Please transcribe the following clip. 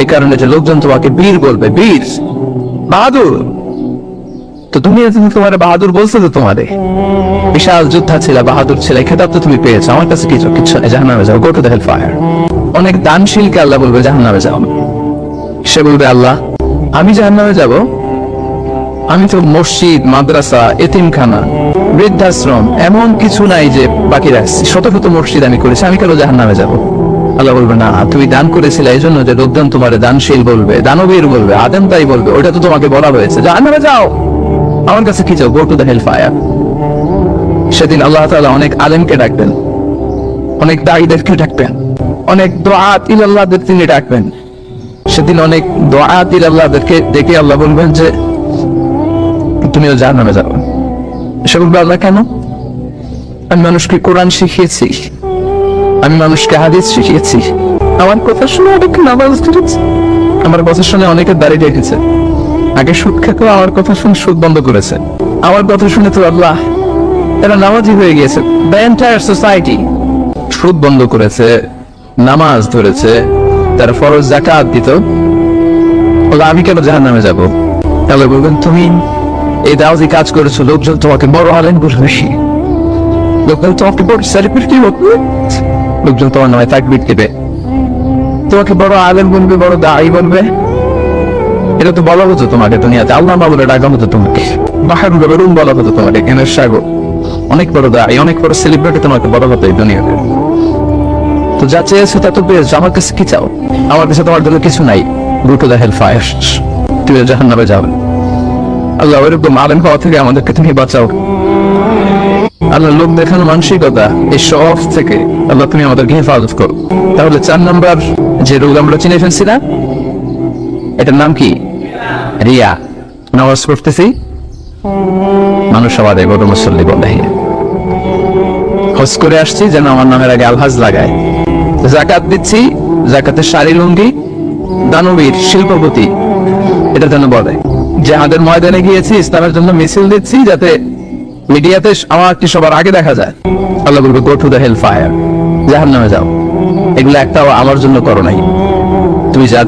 এই কারণে যে লোকজন তোমাকে বীর বলবে, বীর। বাহাদুর। তো তুমি তোমার বাহাদুর বলছো তো তোমারে। বিশাল যোদ্ধা ছিল, বাহাদুর ছিল এই খেতাব তো তুমি পেয়েছ। আমার কাছে কিছু কিছু জাহান নামে যাও গো টু দ্য ফায়ার অনেক দানশীলকে আল্লাহ বলবে জাহান নামে যাও। সে বলবে, আল্লাহ, আমি জাহান নামে যাব। আমি তো মসজিদ, মাদ্রাসা, এতিমখানা, বৃদ্ধাশ্রম, এমন কিছু নাই যে বাকি রাখছি শত শত মসজিদ আমি করেছি, আমি কেন জাহান নামে যাব? আল্লাহ বলবে, না, তুমি দান করেছিলে এই জন্য যে লোকজন তোমার দানশীল বলবে, দানবীর বলবে, আদেম তাই বলবে ওটা তো তোমাকে বলা হয়েছে জাহান যাও। আমার কাছে কি চাও? Go to the hell fire সেদিন আল্লাহ তাআলা অনেক আলেমকে ডাকবেন, অনেক দায়ীদেরকে ডাকবেন, অনেক দোয়াত ইলাল্লাহদের তিনি ডাকবেন। সেদিন অনেক দোয়াত ইলাল্লাহদেরকে ডেকে আল্লাহ বলবেন যে, তুমিও জাহান নামে যাবে সে বলবে, আল্লাহ কেন? আমি মানুষকে কোরআন শিখিয়েছি। আমি মানুষকে হাদিস শিখিয়েছি। আমার কথা শুনে অনেকে নামাজ ধরেছে। আমার কথা শুনে অনেকে দাঁড়িয়ে রেখেছে। আগে সুদ খেত, আমার কথা শুনে সুদ বন্ধ করেছে। আমার কথা শুনে তো আল্লাহ, এরা নামাজি হয়ে গিয়েছে। এন্টায়ার সোসাইটি সুদ বন্ধ করেছে, নামাজ ধরেছে, তার ফরজ জাকাত দিত। আমি কেন জাহান নামে যাব? তাহলে বলবেন, তুমি এই দাওয়াতি কাজ করেছ, লোকজন তোমাকে বড় আলেন বলবে লোকজন তোমাকে বড় সেলিব্রিটি বলবে লোকজন তোমার নামে তাকবির দেবে। তোমাকে বড় আলেম বলবে, বড় দায়ী বলবে। এটা তো বলা হতো তোমাকে দুনিয়াতে। আল্লাহ বলে ডাকা হতো তোমাকে। বাহারুল বেরুন বলা হতো তোমাকে এখানে সাগর। অনেক বড় দায়ী, অনেক বড় সেলিব্রিটি তোমাকে বলা হতো এই দুনিয়াতে। তো যা চেয়েছো তা তো আমার কাছে কি চাও? আমার কাছে তোমার জন্য কিছু নাই। Go to the hell fire তুমি জাহান নামে যাবে আল্লাহ ওইরকম আলেম হওয়া থেকে আমাদেরকে তুমি বাঁচাও। আল্লাহ লোক দেখানো মানসিকতা এই সব থেকে আল্লাহ তুমি আমাদেরকে হেফাজত করো। তাহলে চার নাম্বার যে রোগ আমরা চিনে ফেলছি না, এটার নাম কি? রিয়া। নামাজ পড়তেছি। মানুষ আমাদের গরু মুসল্লি বলে। করে আসছি, যেন আমার নামের আগে আলহাজ লাগায়। জাকাত দিচ্ছি, জাকাতের শাড়ি, লুঙ্গি, দানবীর, শিল্পপতি, এটা যেন বলে। জাহাদের ময়দানে গিয়েছি, ইসলামের জন্য মিছিল দিচ্ছি, যাতে মিডিয়াতে আমার আমাকে সবার আগে দেখা যায়। আল্লাহ বলবে go to the hell fire জাহান নামে যাও। এগুলো একটাও আমার জন্য করো নাই। তুমি যা